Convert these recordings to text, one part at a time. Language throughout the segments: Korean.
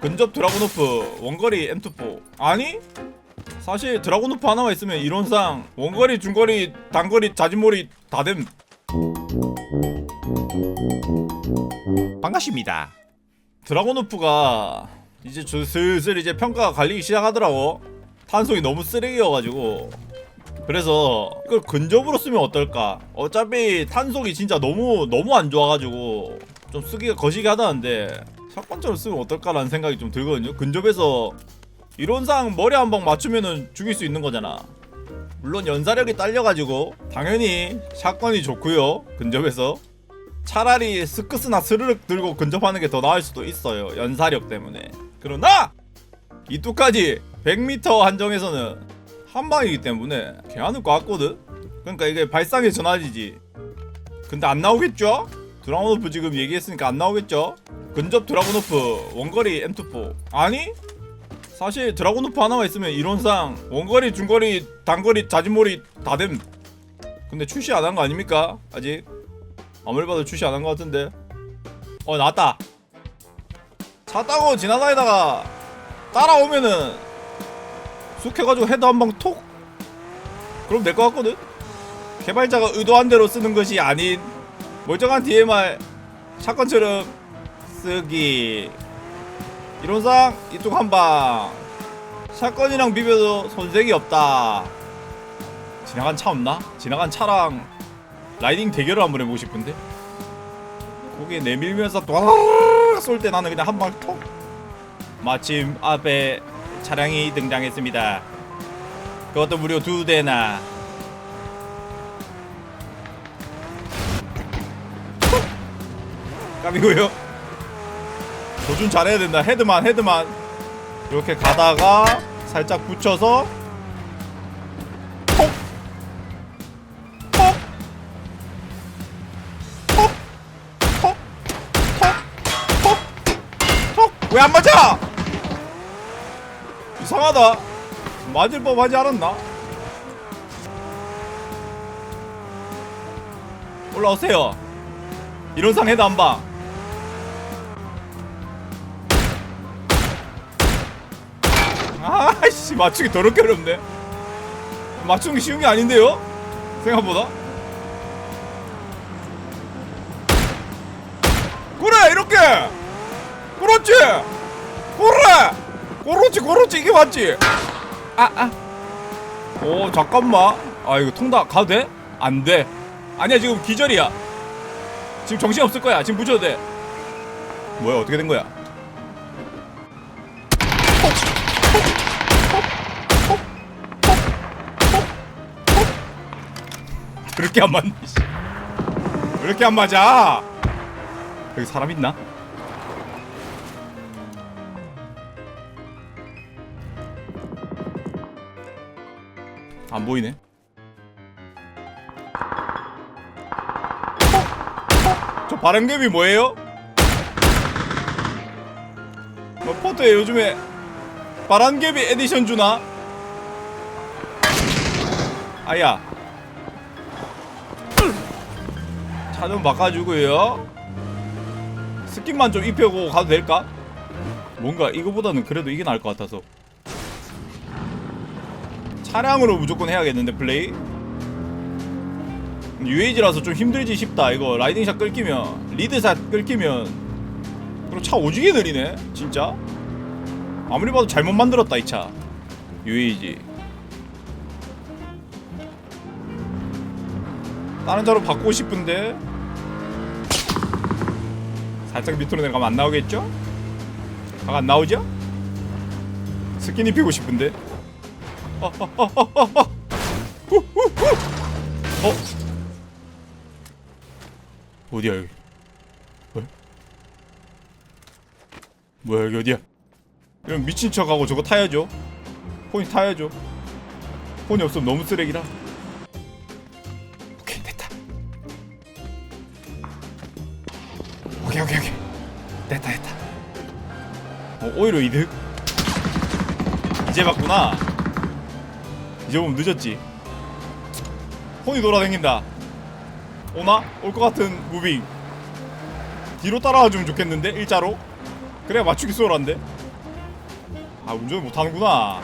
근접 드라곤오프 원거리 M24. 아니? 사실 드라곤오프 하나만 있으면 이론상 원거리 중거리 단거리 자진몰이 다됨. 반갑습니다. 드라곤오프가 이제 저 슬슬 이제 평가가 갈리기 시작하더라고. 탄속이 너무 쓰레기여가지고. 그래서 이걸 근접으로 쓰면 어떨까? 어차피 탄속이 진짜 너무 너무 안 좋아가지고 좀 쓰기가 거시기 하다는데 샷건처럼 쓰면 어떨까라는 생각이 좀 들거든요. 근접에서 이론상 머리 한 방 맞추면은 죽일 수 있는 거잖아. 물론 연사력이 딸려가지고 당연히 샷건이 좋고요 근접에서. 차라리 스크스나 스르륵 들고 근접하는 게 더 나을 수도 있어요 연사력 때문에. 그러나 이뚝까지 100m 한정에서는 한 방이기 때문에 개하는 것 같거든. 그러니까 이게 발상의 전환이지. 근데 안 나오겠죠? 드라곤오프 지금 얘기했으니까 안 나오겠죠? 근접 드라곤오프 원거리 M24. 아니? 사실 드라곤오프 하나만 있으면 이론상 원거리 중거리 단거리 자진몰이 다됨. 근데 출시 안 한 거 아닙니까? 아직? 아무리 봐도 출시 안 한 거 같은데. 어 나왔다. 차 타고 지나다니다가 따라오면은 쑥 해가지고 헤드 한 방 톡! 그럼 될 것 같거든? 개발자가 의도한 대로 쓰는 것이 아닌 멀쩡한 DMR 샷건처럼 쓰기. 이론상 이쪽 한방. 샷건이랑 비벼도 손색이 없다. 지나간 차 없나? 지나간 차랑 라이딩 대결을 한번 해보고 싶은데? 거기에 내밀면서 쏠때 나는 그냥 한 방 톡! 마침 앞에 차량이 등장했습니다. 그것도 무려 두 대나 까비고요 조준 잘해야 된다 헤드만 헤드만 이렇게 가다가 살짝 붙여서 톡! 톡! 톡! 톡! 톡! 톡! 톡! 왜 안 맞아? 이상하다 맞을 법하지 않았나? 올라오세요 이론상 헤드 한방 맞추기 더럽게 어렵네. 맞추는 게 쉬운 게 아닌데요? 생각보다. 그래 이렇게! 그렇지! 그래! 그렇지 그렇지! 이게 맞지? 아아오 잠깐만. 아 이거 통닭 가도 돼? 안 돼. 아니야 지금 기절이야. 지금 정신 없을 거야. 지금 붙여도 돼. 뭐야 어떻게 된 거야 그렇게 안 맞니? 씨. 왜 이렇게 안 맞아? 여기 사람 있나? 안 보이네. 저 바람개비 뭐예요? 뭐 포트에 요즘에 바람개비 에디션 주나? 아야. 차좀 바꿔주고요. 스킨만 좀 입혀고 가도 될까? 뭔가 이거보다는 그래도 이게 나을 것 같아서. 차량으로 무조건 해야겠는데 플레이? UAG라서 좀 힘들지 싶다 이거 라이딩샷 끌기면 리드샷 끌기면 그리고 차 오지게 느리네 진짜 아무리 봐도 잘못 만들었다 이차 UAG 다른 차로 바꾸고 싶은데 살짝 밑으로 내려가면 안 나오겠죠? 아, 안 나오죠? 스킨 입히고 싶은데 어, 어, 어. 어? 어디야 여기? 뭐야? 뭐야 여기 어디야? 이런 미친 척하고 저거 타야죠. 폰이 타야죠. 폰이 없으면 너무 쓰레기라. 됐다 됐다. 어, 오히려 이득. 이제 봤구나. 이제 보면 늦었지. 폰이 돌아다닌다. 오나? 올 것 같은 무빙. 뒤로 따라와 주면 좋겠는데 일자로. 그래야 맞추기 수월한데. 아 운전 못하는구나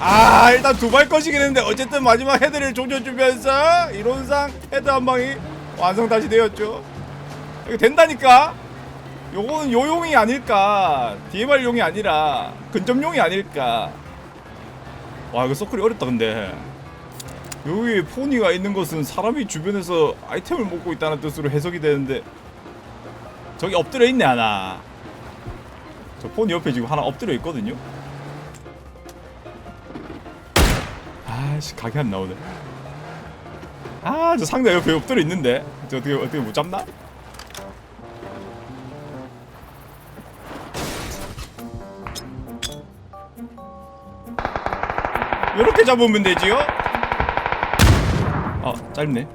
아 일단 두 발 꺼지긴 했는데 어쨌든 마지막 헤드를 조져주면서 이론상 헤드 한 방이 완성 다시 되었죠. 이거 된다니까. 요거는 요용이 아닐까. DMR용이 아니라 근접용이 아닐까. 와 이거 서클이 어렵다 근데. 여기 포니가 있는 것은 사람이 주변에서 아이템을 먹고 있다는 뜻으로 해석이 되는데 저기 엎드려 있네 하나. 저 포니 옆에 지금 하나 엎드려 있거든요. 아씨 각이 안 나오네 아 저 상대 옆에 엎드려 있는데 저 어떻게 어떻게 못 잡나? 이렇게 잡으면 되지요? 아 짧네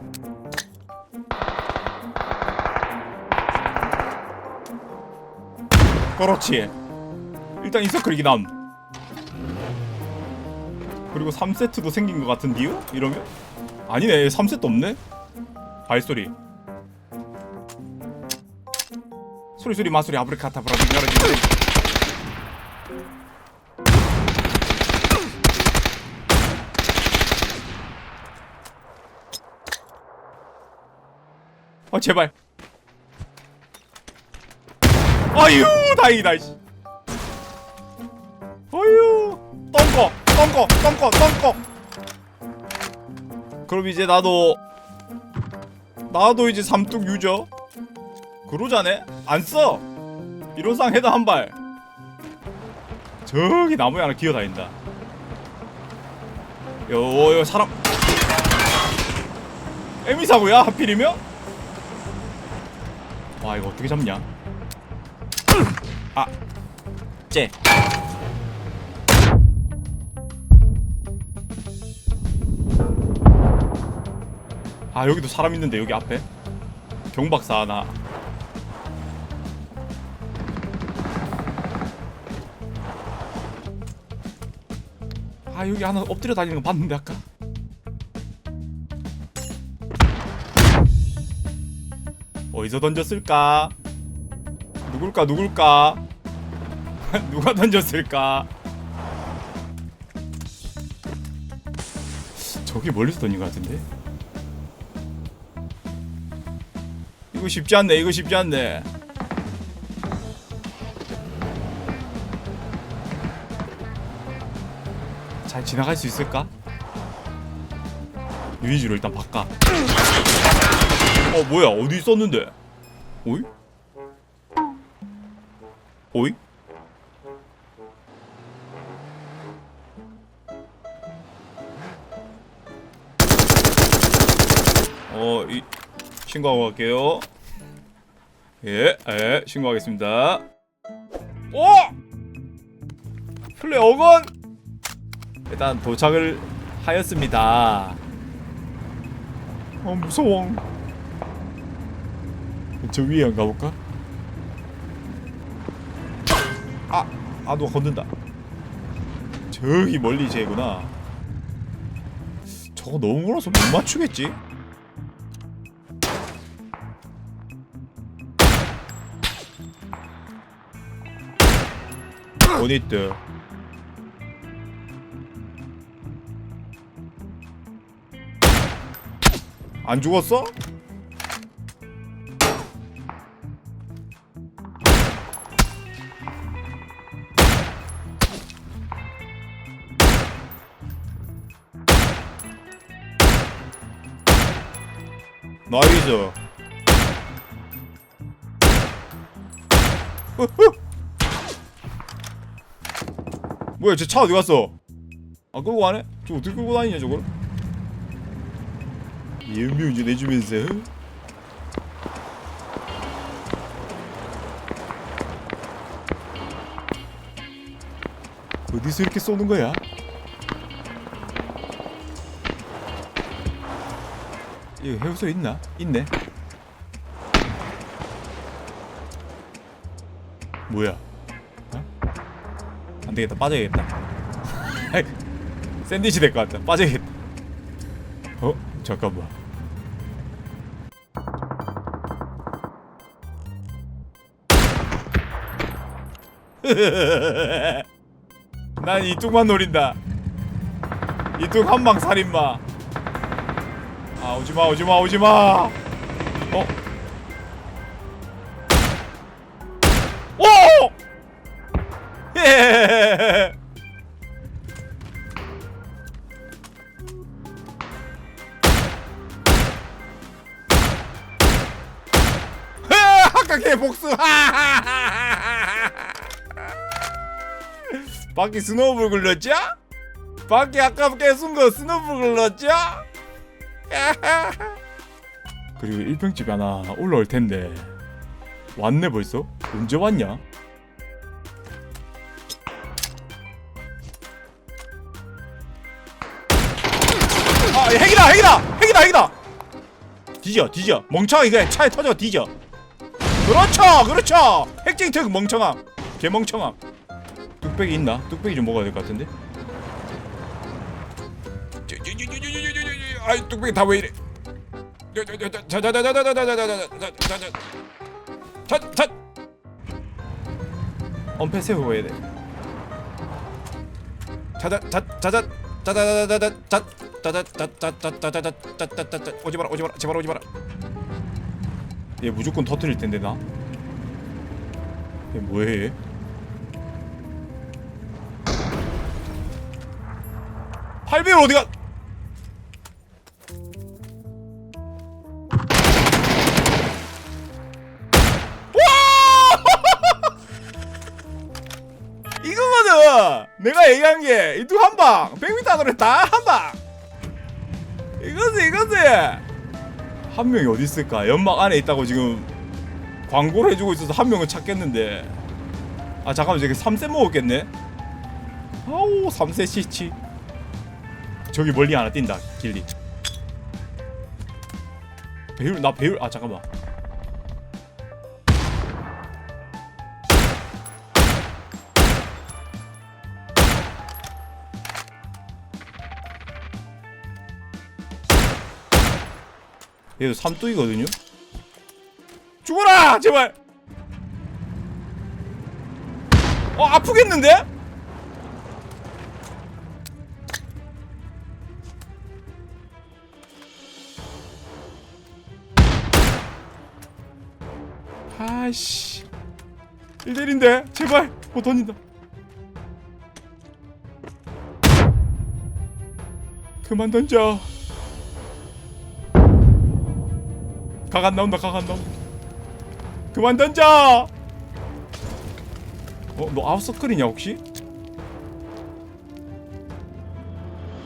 그렇지 일단 인서클 이게 남 그리고 3세트도 생긴 것 같은데요? 이러면? 아니네. 3세트 없네. 발소리. 소리 소리 마소리. 아브리카타 브라비 가라지 어 제발. 아유 다행이다 씨. 어휴 똥꺼 똥꺼 똥꺼 똥꺼 그럼 이제 나도 나도 이제 삼뚝 유저? 그러자네? 안써! 이론상 헤드 한발. 저기 나무에 하나 기어다닌다. 요, 요 사람. 에미사고야 하필이면? 와 이거 어떻게 잡냐? 아 쟤. 아 여기도 사람 있는데 여기 앞에? 경박사 하나. 아 여기 하나 엎드려 다니는 거 봤는데 아까. 어디서 던졌을까? 누굴까 누굴까? 누가 던졌을까? 저기 멀리서 던진 것 같은데 이거 쉽지 않네 이거 쉽지 않네 잘 지나갈 수 있을까? 유이지로 일단 바꿔 어 뭐야 어디 있었는데 오이? 오이? 어, 이 신고하고 갈게요. 예, 예, 신고하겠습니다. 오! 플레이 어건! 일단 도착을 하였습니다. 어, 무서워. 저 위에 안 가볼까? 아, 아, 누가 건든다. 저기 멀리 쟤구나. 저거 너무 멀어서 못 맞추겠지? 보니트 안 죽었어? 나이스 뭐야 쟤차 어디 갔어? 아 끌고 가네? 저 어떻게 끌고 다니냐 저걸? 예명운전 해주면서 어디서 이렇게 쏘는 거야? 이거 해우소 있나? 있네 뭐야? 어? 안 되겠다 빠져야겠다. 샌드위치 될 것 같다. 빠져야겠다. 어 잠깐만. 난 이뚝만 노린다. 이뚝 한방 살인마. 아 오지마 오지마 오지마. 바퀴 스노우볼 굴렀죠? 바퀴 아깝게 쓴거 스노우볼 굴렀죠? 그리고 일평집 하나 올라올 텐데 왔네 벌써? 언제 왔냐? 아 핵이다 핵이다 핵이다 핵이다 뒤져 뒤져 멍청아 이거 차에 터져 뒤져 그렇죠 그렇죠 핵쟁이 특 멍청함 개멍청함 뚝배기 있나? 뚝배기 좀 먹어야 될 것 같은데 아이 뚝배기 다 왜 이래 자자자자자자자자자자자자자자자 엄폐 세워야 돼 자자 자자 자 자자자자 자 자자자자자자자자자자자 오지 마라 오지 마라 제발 오지 마라 얘 무조건 터뜨릴 텐데 나. 얘 뭐해? 얘? 팔배율 어디가? 이거거든! 내가 얘기한 게 이두 한 방 100m 안으로 다 한 방. 이거지 이거지. 한 명이 어디 있을까? 연막 안에 있다고 지금 광고를 해주고 있어서 한 명은 찾겠는데. 아 잠깐만 저기 3세 먹었겠네? 아우 3세 시치 저기 멀리 하나 뛴다 길리. 배율 나 배율 아 잠깐만. 얘도 삼뚜이거든요? 죽어라! 제발! 어 아프겠는데? 아씨. 1대1인데 제발. 못 던진다. 그만 던져. 각 안 나온다 각 안 나온다. 그만 던져! 어? 너 아웃서클이냐 혹시?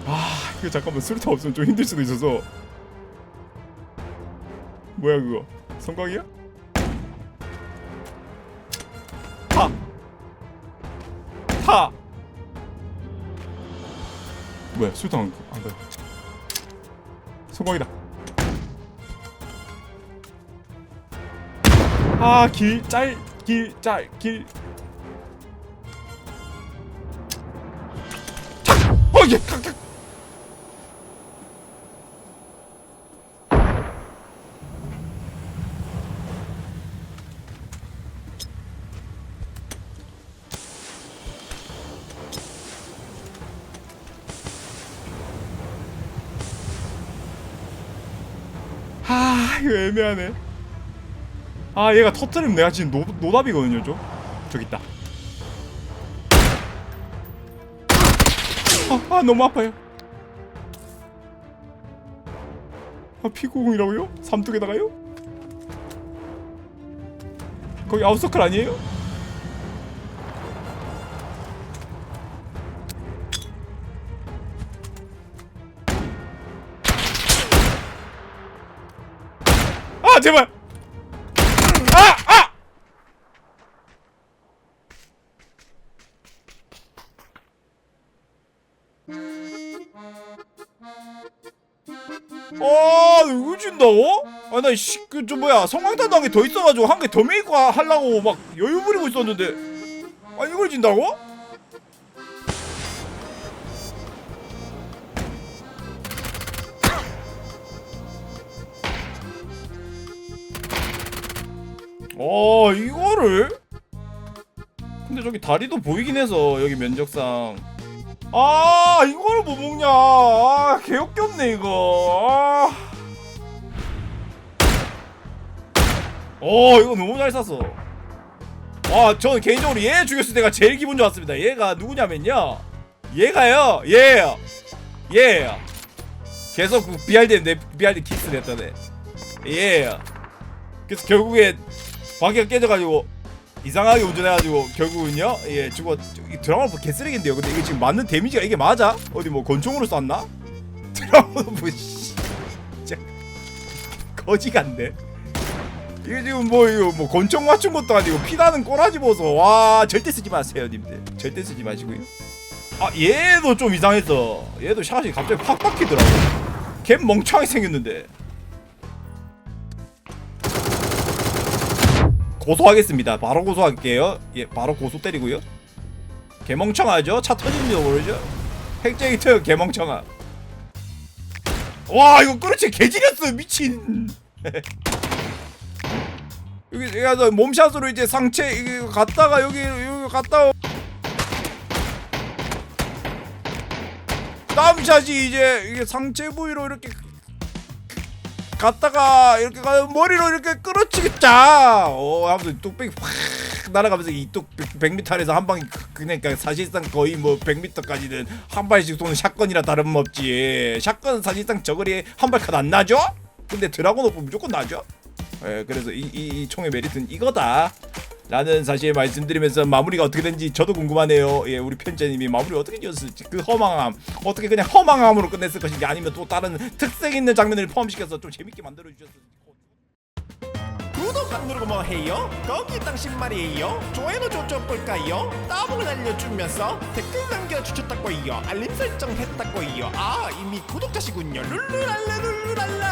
아 이거 잠깐만 수류탄 없으면 좀 힘들 수도 있어서. 뭐야 그거? 성광이야? 뭐야 수류탄 안, 안 가요 성광이다 아, 길, 짤, 길, 짤, 길. 차! 어, 예, 각, 각. 애매하네. 아 얘가 터트리면 내가 지금 노, 노답이거든요 좀 저기 있다 아, 아 너무 아파요 아 피구공이라고요? 삼뚝에다가요? 거기 아웃서클 아니에요? 아 제발 아! 아! 아, 이거 준다고? 아, 나, 씨, 그, 좀, 뭐야, 성광탄 단계 더 있어가지고, 한 개 더 메이고 하- 하려고 막 여유 부리고 있었는데, 아, 이걸 진다고? 이거를? 근데 저기 다리도 보이긴 해서 여기 면적상. 아 이걸 못 먹냐? 아 개역겹네 이거. 아. 어 이거 너무 잘 쐈어. 와 저는 개인적으로 얘 죽였을 때가 제일 기분 좋았습니다. 얘가 누구냐면요. 얘가요. 얘예요 얘예요 계속 그 BRD 내 BRD 냈던 애 얘예요 그래서 결국에 바퀴가 깨져가지고 이상하게 운전해가지고 결국은요 예 죽어 이 드라마 뭐 개쓰레기인데요. 근데 이게 지금 맞는 데미지가 이게 맞아? 어디 뭐 권총으로 쐈나? 드라마 뭐 씨, 진짜 거지 같네. 이게 지금 뭐 이거 뭐 권총 맞춘 것도 아니고 피나는 꼬라지 보소. 와 절대 쓰지 마세요 님들. 절대 쓰지 마시고요. 아 얘도 좀 이상했어. 얘도 샷이 갑자기 팍 박히더라고. 걔 멍청하게 생겼는데 고소하겠습니다. 바로 고소할게요. 예, 바로 고소 때리고요. 개멍청하죠? 차 터지는지도 모르죠? 핵제이트 개멍청아. 와 이거 그렇지 개지렸어 미친. 여기 가서 몸샷으로 이제 상체 이거 갔다가 여기 여기 갔다. 다음 샷이 이제 이게 상체 부위로 이렇게 갔다가 이렇게 가 머리로 이렇게 끌어치겠자. 어, 하면서 뚝배기 확 날아가면서 이뚝 100m 안에서 한 방이 그- 그러니까 사실상 거의 뭐 100m까지는 한 발씩 쏘는 샷건이라 다름없지. 샷건 사실상 저거리 한 발컷 안 나죠? 근데 드라곤 오프 무조건 나죠. 예, 그래서 이, 이, 이 총의 메리트는 이거다. 라는 사실 말씀드리면서 마무리가 어떻게 된지 저도 궁금하네요. 예, 우리 편자님이 마무리 어떻게 지었을지 그 허망함 어떻게 그냥 허망함으로 끝냈을 것인지 아니면 또 다른 특색 있는 장면을 포함시켜서 좀 재밌게 만들어 주셨을지. 구독 안 누르고 뭐 해요? 거기 당신 말이에요 좋아요도 좀 볼까요? 따봉을 알려주면서 댓글 남겨주셨다고요 알림 설정 했다고요 아 이미 구독자시군요 룰루랄레 룰루랄레